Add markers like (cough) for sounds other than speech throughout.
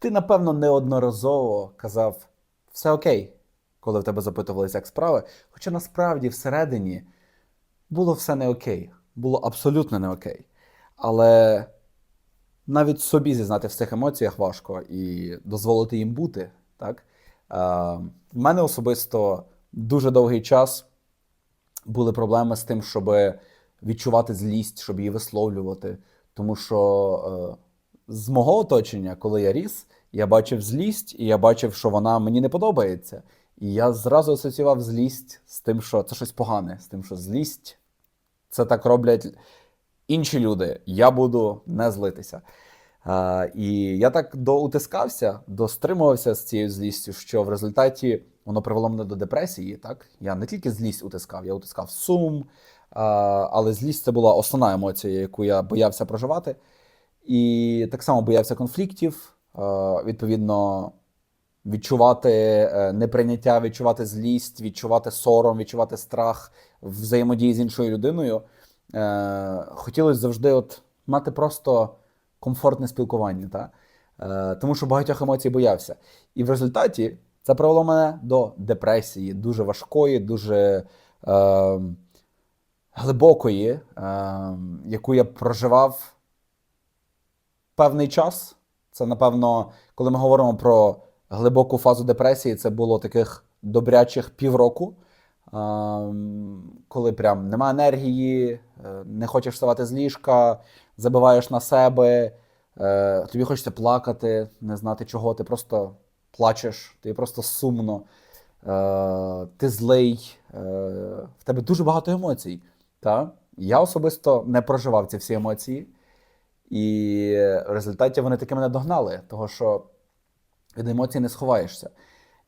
Ти, напевно, неодноразово казав все окей, коли в тебе запитувалися, як справи. Хоча насправді всередині було все не окей, було абсолютно не окей. Але навіть собі зізнати в цих емоціях важко і дозволити їм бути. Так? Е, в мене особисто дуже довгий час були проблеми з тим, щоб відчувати злість, щоб її висловлювати. Тому що е, з мого оточення, коли я ріс, я бачив злість, і я бачив, що вона мені не подобається. І я зразу асоціював злість з тим, що це щось погане, з тим, що злість це так роблять інші люди. Я буду не злитися. Е, і я так доутискався, достримувався з цією злістю, що в результаті воно привело мене до депресії. Так я не тільки злість утискав, я утискав сум, е, але злість це була основна емоція, яку я боявся проживати. І так само боявся конфліктів. е, Відповідно, відчувати е, неприйняття, відчувати злість, відчувати сором, відчувати страх взаємодії з іншою людиною. Е, Хотілося завжди от мати просто комфортне спілкування, та? Тому що багатьох емоцій боявся. І в результаті це привело мене до депресії, дуже важкої, дуже е, глибокої, е, яку я проживав певний час. Це, напевно, коли ми говоримо про глибоку фазу депресії, це було таких добрячих півроку, ем, коли прям нема енергії, е, не хочеш вставати з ліжка, забиваєш на себе, е, тобі хочеться плакати, не знати чого, ти просто плачеш, тобі просто сумно, е, ти злий, в тебе дуже багато емоцій. Та? Я особисто не проживав ці всі емоції. І в результаті вони таки мене догнали, того що від емоцій не сховаєшся.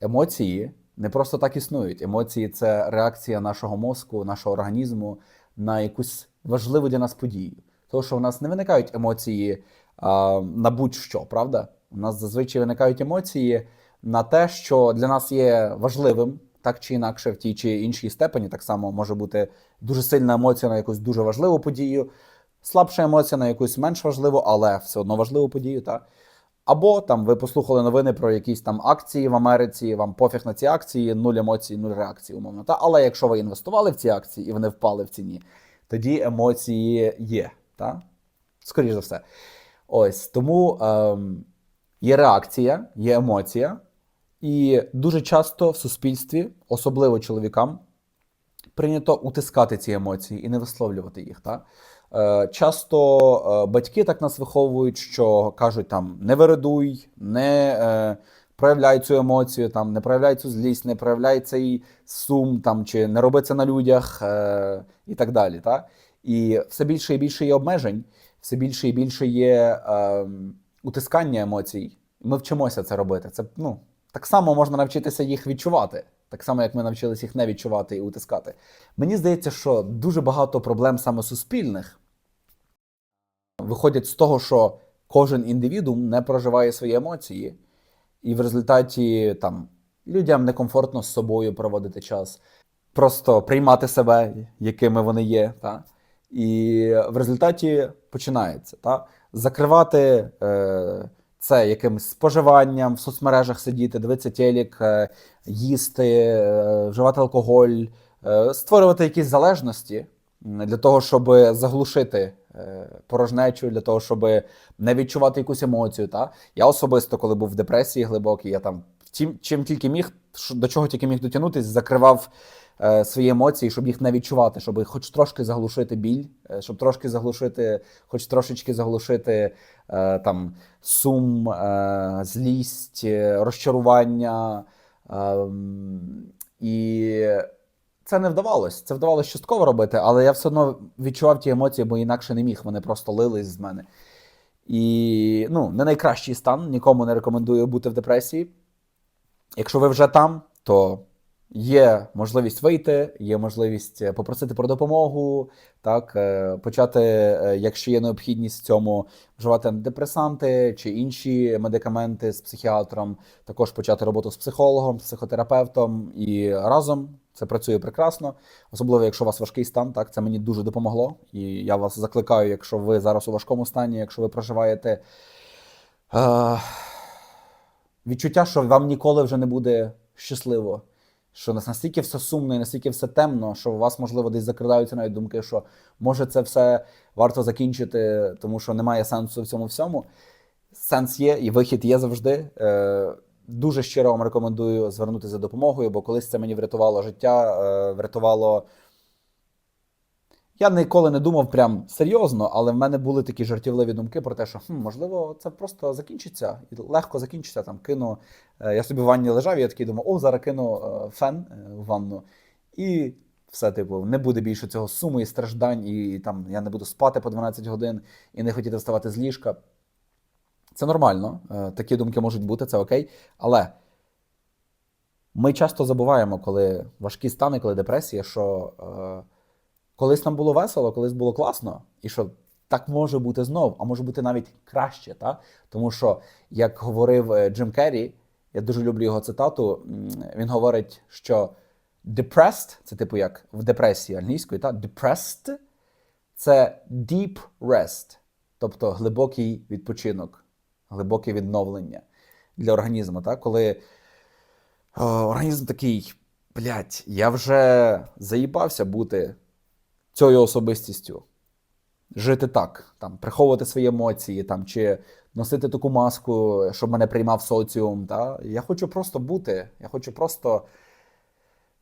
Емоції не просто так існують. Емоції це реакція нашого мозку, нашого організму на якусь важливу для нас подію. Тому що в нас не виникають емоції а, на будь-що, правда? У нас зазвичай виникають емоції на те, що для нас є важливим, так чи інакше, в тій чи іншій степені. Так само може бути дуже сильна емоція на якусь дуже важливу подію, слабша емоція на якусь менш важливу, але все одно важливу подію. Та? Або там ви послухали новини про якісь там акції в Америці, вам пофіг на ці акції, нуль емоцій, нуль реакцій, умовно. Та? Але якщо ви інвестували в ці акції і вони впали в ціні, тоді емоції є. Та? Скоріше за все. Ось тому ем, є реакція, є емоція, і дуже часто в суспільстві, особливо чоловікам, прийнято утискати ці емоції і не висловлювати їх. Та? Е, часто е, батьки так нас виховують, що кажуть там не вирадуй, не е, проявляй цю емоцію, там, не проявляй цю злість, не проявляй цей сум, там, чи не роби це на людях і так далі. Та? І все більше і більше є обмежень, все більше і більше є е, утискання емоцій. Ми вчимося це робити. Це ну, так само можна навчитися їх відчувати, так само, як ми навчилися їх не відчувати і утискати. Мені здається, що дуже багато проблем саме суспільних виходять з того, що кожен індивідум не проживає свої емоції, і в результаті там людям некомфортно з собою проводити час, просто приймати себе, якими вони є. Та? І в результаті починається та? закривати е, це якимось споживанням в соцмережах сидіти, дивитися телек, е, їсти, е, вживати алкоголь, е, створювати якісь залежності для того, щоб заглушити порожнечу, для того, щоб не відчувати якусь емоцію. Та? Я особисто, коли був в депресії глибокій, я там чим, чим тільки міг, до чого тільки міг дотягнутися, закривав е, свої емоції, щоб їх не відчувати, щоб хоч трошки заглушити біль, е, щоб трошки заглушити, хоч трошечки заглушити е, там сум, е, злість, е, розчарування. Ем, і це не вдавалось. Це вдавалося частково робити, але я все одно відчував ті емоції, бо інакше не міг. Вони просто лились з мене. І ну, не найкращий стан, нікому не рекомендую бути в депресії. Якщо ви вже там, то є можливість вийти, є можливість е, попросити про допомогу, так, е, почати, е, якщо є необхідність в цьому, вживати антидепресанти чи інші медикаменти з психіатром, також почати роботу з психологом, з психотерапевтом і разом. Це працює прекрасно, особливо якщо у вас важкий стан. Так, це мені дуже допомогло. І я вас закликаю, якщо ви зараз у важкому стані, якщо ви проживаєте е, відчуття, що вам ніколи вже не буде щасливо. Що нас настільки все сумно і настільки все темно, що у вас, можливо, десь закрадаються навіть думки, що може це все варто закінчити, тому що немає сенсу в цьому всьому. Сенс є і вихід є завжди. Е, дуже щиро вам рекомендую звернутися за допомогою, бо колись це мені врятувало життя, е, врятувало. Я ніколи не думав прям серйозно, але в мене були такі жартівливі думки про те, що хм, можливо, це просто закінчиться і легко закінчиться. Там кину. е, Я собі в ванні лежав, і я такий думав, о, зараз кину е, фен в ванну, і все, типу, не буде більше цього суму і страждань, і, там я не буду спати по 12 годин і не хотіти вставати з ліжка. Це нормально, е, такі думки можуть бути, це окей. Але ми часто забуваємо, коли важкі стани, коли депресія, що е, колись нам було весело, колись було класно, і що так може бути знов, а може бути навіть краще. Та? Тому що, як говорив е, Джим Керрі, я дуже люблю його цитату. Він говорить, що depressed, це типу як в депресії англійською, та? depressed – це deep rest, тобто глибокий відпочинок, глибоке відновлення для організму. Та? Коли о, організм такий, блядь, я вже заїбався бути цією особистістю. Жити так, там, приховувати свої емоції, там, чи носити таку маску, щоб мене приймав соціум. Та? Я хочу просто бути. Я хочу просто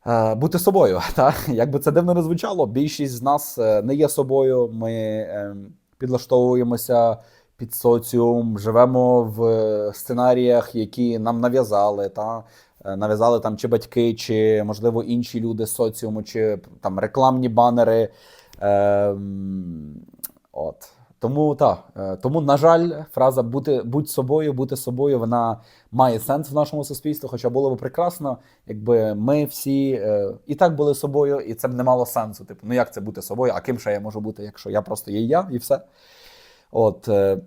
е, бути собою. (laughs) Та? Як це дивно не звучало, більшість з нас е, не є собою. Ми е, підлаштовуємося під соціум, живемо в е, сценаріях, які нам нав'язали. Та? Е, Нав'язали там чи батьки, чи можливо інші люди з соціуму, чи там рекламні банери. Ем, от. Тому так, е, тому, на жаль, фраза бути будь собою, бути собою, вона має сенс в нашому суспільстві. Хоча було б прекрасно, якби ми всі е, і так були собою, і це б не мало сенсу. Типу, ну як це бути собою? А ким ще я можу бути, якщо я просто є я і все. От. Е,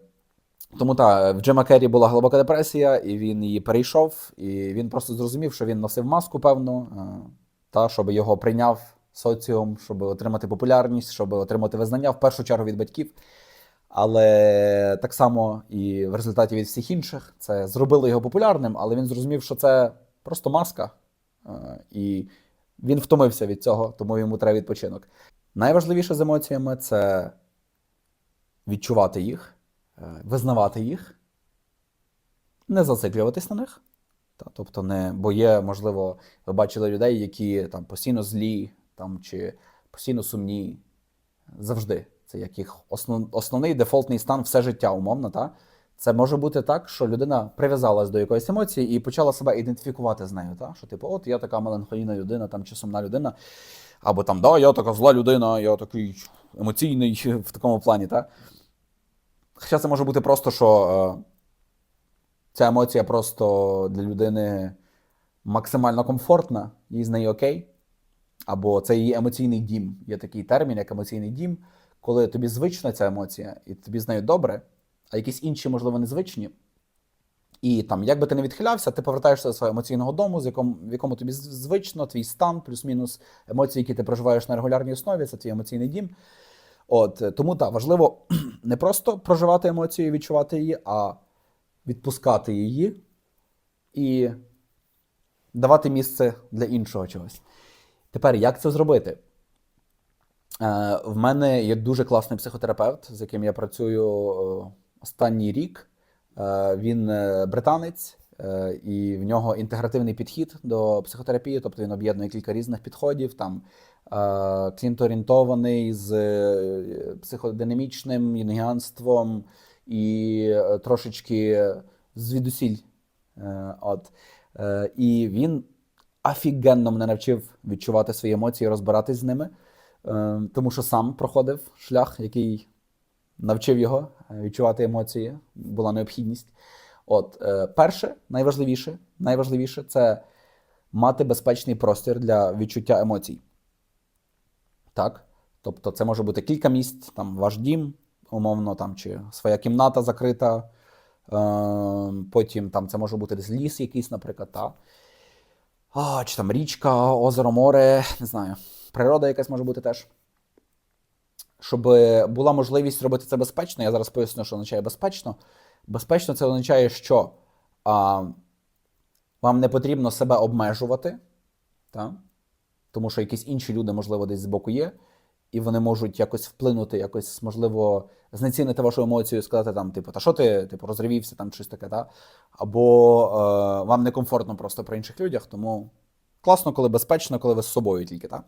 тому так, в Джима Керрі була глибока депресія, і він її перейшов, і він просто зрозумів, що він носив маску певну, е, та щоб його прийняв соціум, щоб отримати популярність, щоб отримати визнання в першу чергу від батьків. Але так само і в результаті від всіх інших це зробило його популярним, але він зрозумів, що це просто маска, е, і він втомився від цього, тому йому треба відпочинок. Найважливіше з емоціями це відчувати їх, е, визнавати їх, не зациклюватись на них. Та, тобто, не, бо є, можливо, ви бачили людей, які там постійно злі, там, чи постійно сумні. Завжди. Це як їх основ, основний дефолтний стан все життя, умовно. Та? Це може бути так, що людина прив'язалась до якоїсь емоції і почала себе ідентифікувати з нею. Та? Що, типу, от я така меланхолійна людина, там, чи сумна людина, або там, да, я така зла людина, я такий емоційний в такому плані. Та? Хоча це може бути просто, що е, ця емоція просто для людини максимально комфортна, їй з нею окей. Або це її емоційний дім. Є такий термін, як емоційний дім, коли тобі звична ця емоція, і тобі з нею добре, а якісь інші, можливо, незвичні. І там, як би ти не відхилявся, ти повертаєшся до свого емоційного дому, з якому, в якому тобі звично, твій стан, плюс-мінус емоції, які ти проживаєш на регулярній основі, це твій емоційний дім. От е, тому так, важливо (clears throat) не просто проживати емоцію і відчувати її, а відпускати її і давати місце для іншого чогось. Тепер, як це зробити? Е, в мене є дуже класний психотерапевт, з яким я працюю е, останній рік. Е, він е, британець, е, і в нього інтегративний підхід до психотерапії, тобто він об'єднує кілька різних підходів, там клієнтоорієнтований з психодинамічним юнгіанством і трошечки звідусіль. От. І він офігенно мене навчив відчувати свої емоції, розбиратись з ними, тому що сам проходив шлях, який навчив його е, відчувати емоції, була необхідність. От, е, перше, найважливіше, найважливіше це мати безпечний простір для відчуття емоцій. Так? Тобто, це може бути кілька місць, там ваш дім, умовно, там, чи своя кімната закрита. Е, потім там це може бути ліс якийсь, наприклад. Та? А, чи там річка, озеро, море, не знаю. Природа якась може бути теж. Щоб була можливість робити це безпечно, я зараз поясню, що означає безпечно. Безпечно це означає, що а, Вам не потрібно себе обмежувати, та? тому що якісь інші люди, можливо, десь збоку є, і вони можуть якось вплинути, якось, можливо, знецінити вашу емоцію, і сказати там, типу, та що ти типу, розривівся, там щось таке, та? або е, вам некомфортно просто при інших людях, тому класно, коли безпечно, коли ви з собою тільки. Та?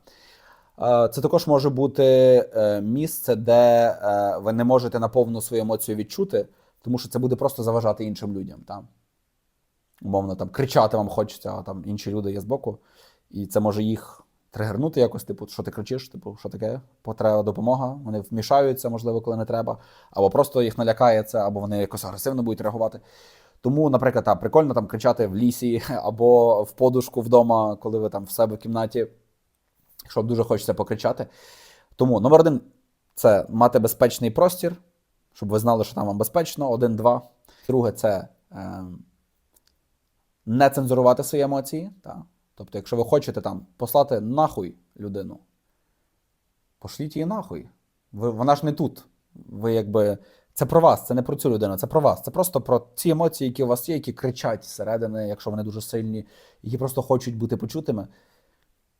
Е, Це також може бути е, місце, де е, ви не можете наповну свою емоцію відчути, тому що це буде просто заважати іншим людям. Та? Умовно, там кричати вам хочеться, а там інші люди є збоку, і це може їх тригернути якось, типу, що ти кричиш, типу, що таке, потреба допомога. Вони вмішаються, можливо, коли не треба, або просто їх налякає це, або вони якось агресивно будуть реагувати. Тому, наприклад, та, прикольно там кричати в лісі (laughs) або в подушку вдома, коли ви там в себе в кімнаті, якщо дуже хочеться покричати. Тому номер один це мати безпечний простір, щоб ви знали, що там вам безпечно. Один, два. Друге, це е, не цензурувати свої емоції. Та. Тобто, якщо ви хочете там послати нахуй людину, пошліть її нахуй. Ви, вона ж не тут. Ви якби. Це про вас, це не про цю людину, це про вас. Це просто про ці емоції, які у вас є, які кричать зсередини, якщо вони дуже сильні, які просто хочуть бути почутими.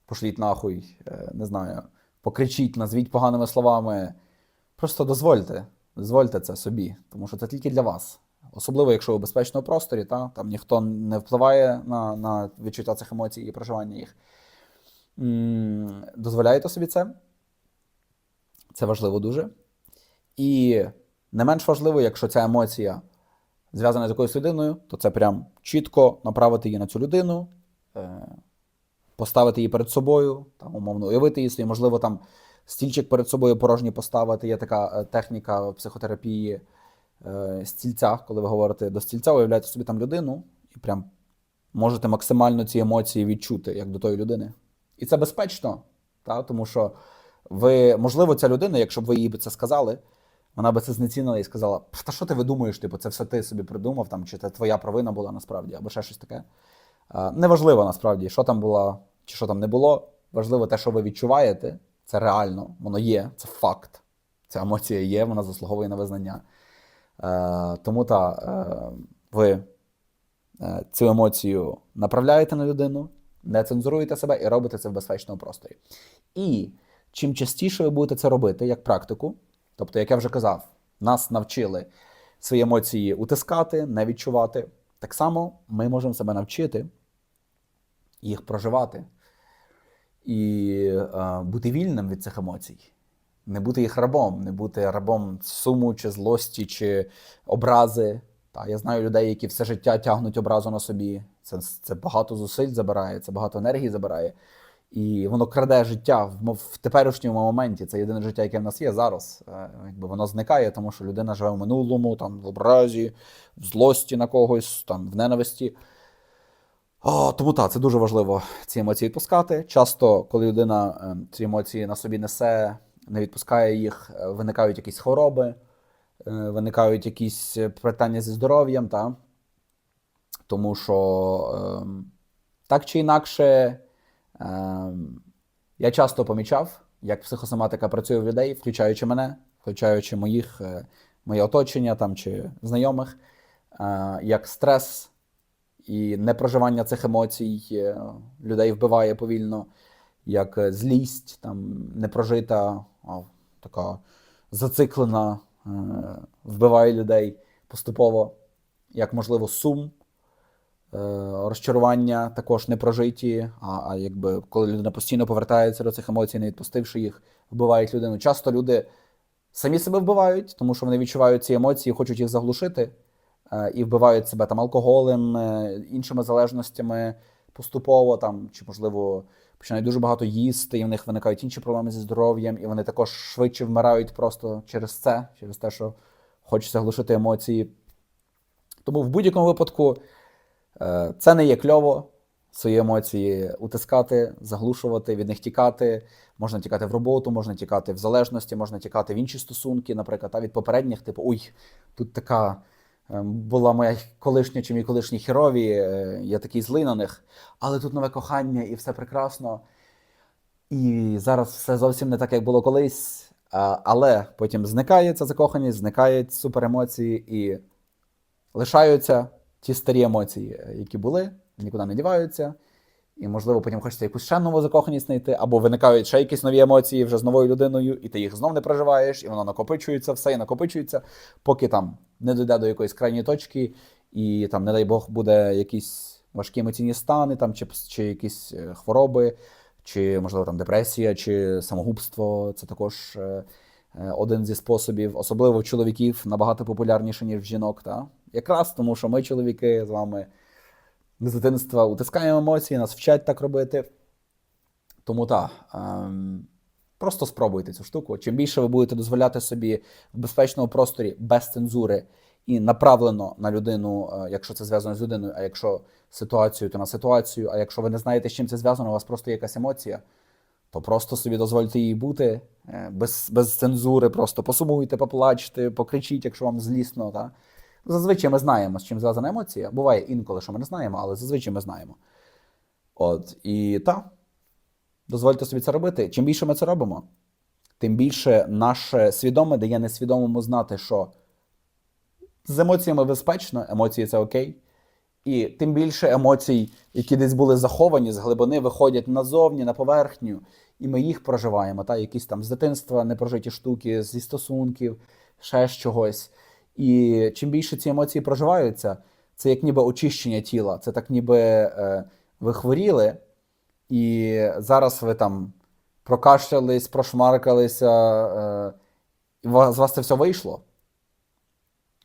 Пошліть нахуй, е, не знаю, покричіть, назвіть поганими словами. Просто дозвольте, дозвольте це собі, тому що це тільки для вас. Особливо, якщо ви у безпечному просторі, та, там ніхто не впливає на, на відчуття цих емоцій і проживання їх. М, Дозволяєте собі це. Це важливо дуже. І не менш важливо, якщо ця емоція зв'язана з якоюсь людиною, то це прям чітко направити її на цю людину, е, поставити її перед собою, там, умовно, уявити її собі, можливо, там стільчик перед собою порожній поставити. Є така е, техніка психотерапії е, стільця, коли ви говорите до стільця, уявляєте собі там людину і прям можете максимально ці емоції відчути, як до тої людини. І це безпечно, та? тому що ви, можливо, ця людина, якщо б ви їй це сказали, вона би це знецінила і сказала: «Пф, та що ти видумуєш? Типу, це все ти собі придумав, там, чи це твоя провина була насправді, або ще щось таке. Неважливо насправді, що там було, чи що там не було. Важливо те, що ви відчуваєте, це реально, воно є, це факт. Ця емоція є, вона заслуговує на визнання. Е, тому та, е, ви е, цю емоцію направляєте на людину, не цензуруєте себе і робите це в безпечному просторі. І чим частіше ви будете це робити, як практику, тобто, як я вже казав, нас навчили свої емоції утискати, не відчувати. Так само ми можемо себе навчити їх проживати і е, бути вільним від цих емоцій. Не бути їх рабом, не бути рабом суму чи злості, чи образи. Та, я знаю людей, які все життя тягнуть образу на собі. Це, це багато зусиль забирає, це багато енергії забирає. І воно краде життя в, теперішньому моменті. Це єдине життя, яке в нас є зараз. Е, Якби воно зникає, тому що людина живе в минулому, там, в образі, в злості на когось, там, в ненависті. О, тому так, це дуже важливо ці емоції відпускати. Часто, коли людина е, ці емоції на собі несе, не відпускає їх, е, виникають якісь хвороби, виникають якісь питання зі здоров'ям, та? тому що ем, так чи інакше, я часто помічав, як психосоматика працює в людей, включаючи мене, включаючи моїх, е, моє оточення там, чи знайомих, е, як стрес і непроживання цих емоцій е, людей вбиває повільно, як злість, там, непрожита, а, така зациклена, вбиває людей поступово, як, можливо, сум, розчарування також непрожиті, а, а якби коли людина постійно повертається до цих емоцій, не відпустивши їх, вбивають людину. Часто люди самі себе вбивають, тому що вони відчувають ці емоції, хочуть їх заглушити е, і вбивають себе там алкоголем, е, іншими залежностями поступово, там, чи, можливо, починають дуже багато їсти, і в них виникають інші проблеми зі здоров'ям, і вони також швидше вмирають просто через це, через те, що хочеться глушити емоції. Тому в будь-якому випадку е, це не є кльово. Свої емоції утискати, заглушувати, від них тікати. Можна тікати в роботу, можна тікати в залежності, можна тікати в інші стосунки, наприклад, а від попередніх, типу, ой, тут така е, була моя колишня чи мій колишній херові, е, я такий злий на них, але тут нове кохання і все прекрасно. І зараз все зовсім не так, як було колись. Але потім зникає ця закоханість, зникають суперемоції і лишаються ті старі емоції, е, які були, нікуди не діваються. І, можливо, потім хочеться якусь ще нову закоханість знайти, або виникають ще якісь нові емоції вже з новою людиною, і ти їх знов не проживаєш, і воно накопичується, все і накопичується, поки там не дійде до якоїсь крайньої точки, і там, не дай Бог, буде якісь важкі емоційні стани, там, чи, чи якісь е, хвороби, чи, можливо, там депресія, чи самогубство. Це також е, один зі способів, особливо чоловіків, набагато популярніше, ніж в жінок. Та? Якраз тому, що ми, чоловіки, з вами з дитинства утискаємо емоції, нас вчать так робити. Тому так, ем, просто спробуйте цю штуку. Чим більше ви будете дозволяти собі в безпечному просторі без цензури і направлено на людину, е, якщо це зв'язано з людиною, а якщо ситуацію, то на ситуацію. А якщо ви не знаєте, з чим це зв'язано, у вас просто є якась емоція, то просто собі дозвольте їй бути е, без, без цензури, просто посумуйте, поплачте, покричіть, якщо вам злісно. Та? Зазвичай ми знаємо, з чим зв'язана емоція. Буває інколи, що ми не знаємо, але зазвичай ми знаємо. От, і так, дозвольте собі це робити. Чим більше ми це робимо, тим більше наше свідоме дає несвідомому знати, що з емоціями безпечно, емоції це окей. І тим більше емоцій, які десь були заховані з глибини, виходять назовні, на поверхню, і ми їх проживаємо. Та? Якісь там з дитинства непрожиті штуки, зі стосунків, ще з чогось. І чим більше ці емоції проживаються, це як ніби очищення тіла. Це так ніби е, ви хворіли, і зараз ви там прокашлялись, прошмаркалися, е, з вас це все вийшло.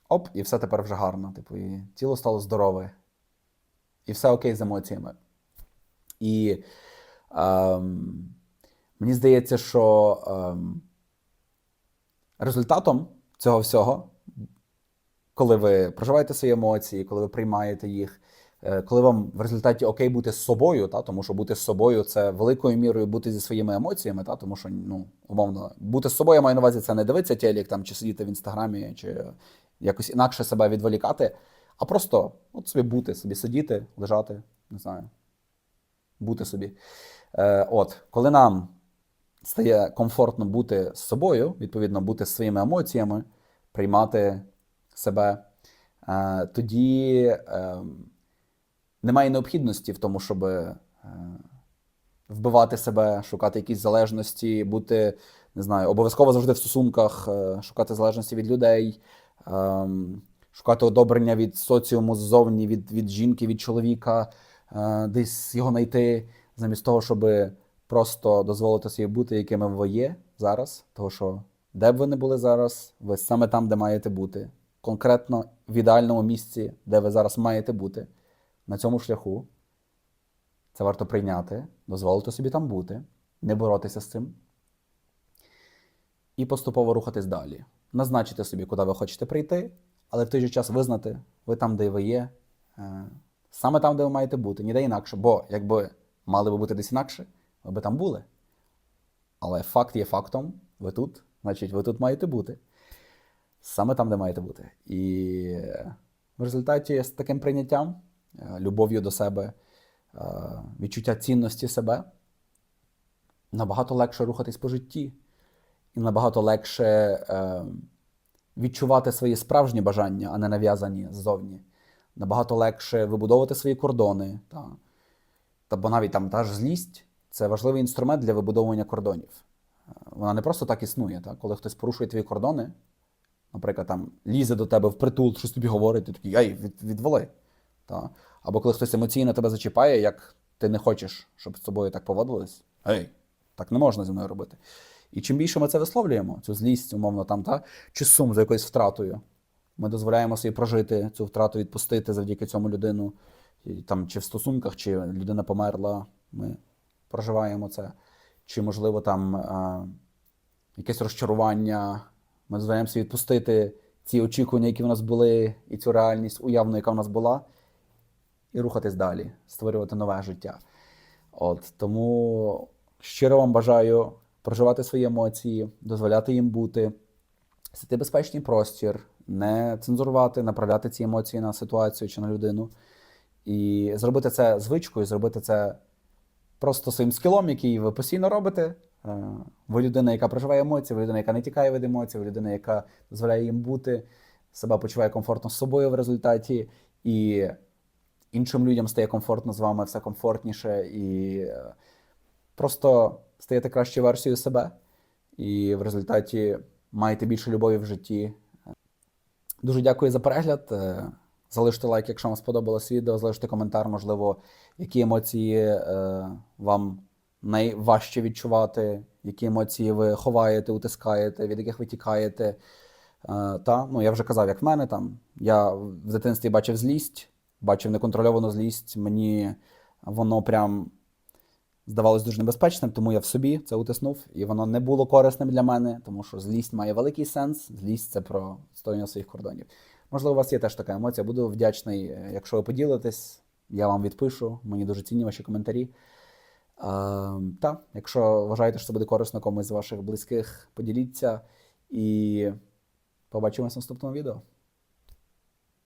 Оп, і все тепер вже гарно. Типу, і тіло стало здорове. І все окей з емоціями. І ем, мені здається, що ем, результатом цього всього, коли ви проживаєте свої емоції, коли ви приймаєте їх, е, коли вам в результаті окей бути з собою, та, тому що бути з собою це великою мірою бути зі своїми емоціями, та, тому що, ну, умовно, бути з собою я маю на увазі, це не дивитися телек, там, чи сидіти в інстаграмі, чи якось інакше себе відволікати, а просто от собі бути, собі сидіти, лежати, не знаю, бути собі. Е, от, коли нам стає комфортно бути з собою, відповідно, бути з своїми емоціями, приймати себе, е, тоді е, немає необхідності в тому, щоб е, вбивати себе, шукати якісь залежності, бути, не знаю, обов'язково завжди в стосунках, е, шукати залежності від людей, ем, шукати одобрення від соціуму ззовні, від, від жінки, від чоловіка, десь його знайти, замість того, щоб просто дозволити собі бути, якими ви є зараз. Того, що де б ви не були зараз, ви саме там, де маєте бути. Конкретно в ідеальному місці, де ви зараз маєте бути, на цьому шляху. Це варто прийняти, дозволити собі там бути, не боротися з цим. І поступово рухатись далі. Назначити собі, куди ви хочете прийти, але в той же час визнати, ви там, де ви є, е, саме там, де ви маєте бути, ніде інакше. Бо якби мали би бути десь інакше, ви би там були. Але факт є фактом, ви тут, значить, ви тут маєте бути. Саме там, де маєте бути. І в результаті з таким прийняттям, е, любов'ю до себе, е, відчуття цінності себе, набагато легше рухатись по житті. І набагато легше е, відчувати свої справжні бажання, а не нав'язані ззовні. Набагато легше вибудовувати свої кордони. Та, та бо навіть там та ж злість це важливий інструмент для вибудовування кордонів. Е, Вона не просто так існує. Та? Коли хтось порушує твої кордони, наприклад, там лізе до тебе в притул, щось тобі говорить, ти такий ай, від, відвали. Та? Або коли хтось емоційно тебе зачіпає, як ти не хочеш, щоб з тобою так поводились, ей, так не можна зі мною робити. І чим більше ми це висловлюємо, цю злість, умовно, там, та, чи сум за якоюсь втратою, ми дозволяємо собі прожити цю втрату, відпустити завдяки цьому людину, і, там, чи в стосунках, чи людина померла, ми проживаємо це, чи, можливо, там а, якесь розчарування, ми дозволяємо собі відпустити ці очікування, які в нас були, і цю реальність уявну, яка в нас була, і рухатись далі, створювати нове життя. От тому щиро вам бажаю проживати свої емоції, дозволяти їм бути, сити безпечний простір, не цензурувати, направляти ці емоції на ситуацію чи на людину. І зробити це звичкою, зробити це просто своїм скілом, який ви постійно робите. Е, Ви людина, яка проживає емоції, ви людина, яка не тікає від емоцій, ви людина, яка дозволяє їм бути, себе почуває комфортно з собою в результаті. І іншим людям стає комфортно з вами, все комфортніше і е, просто стаєте кращою версією себе, і в результаті маєте більше любові в житті. Дуже дякую за перегляд. Е, Залиште лайк, якщо вам сподобалось відео, залиште коментар, можливо, які емоції е, вам найважче відчувати, які емоції ви ховаєте, утискаєте, від яких ви тікаєте. Е, та, ну, я вже казав, як в мене там. Я в дитинстві бачив злість, бачив неконтрольовану злість. Мені воно прям здавалось дуже небезпечним, тому я в собі це утиснув, і воно не було корисним для мене, тому що злість має великий сенс. Злість це про відстоювання своїх кордонів. Можливо, у вас є теж така емоція. Буду вдячний, е, якщо ви поділитесь, я вам відпишу. Мені дуже цінні ваші коментарі. Е, та, якщо вважаєте, що це буде корисно комусь з ваших близьких, поділіться і побачимось в наступному відео.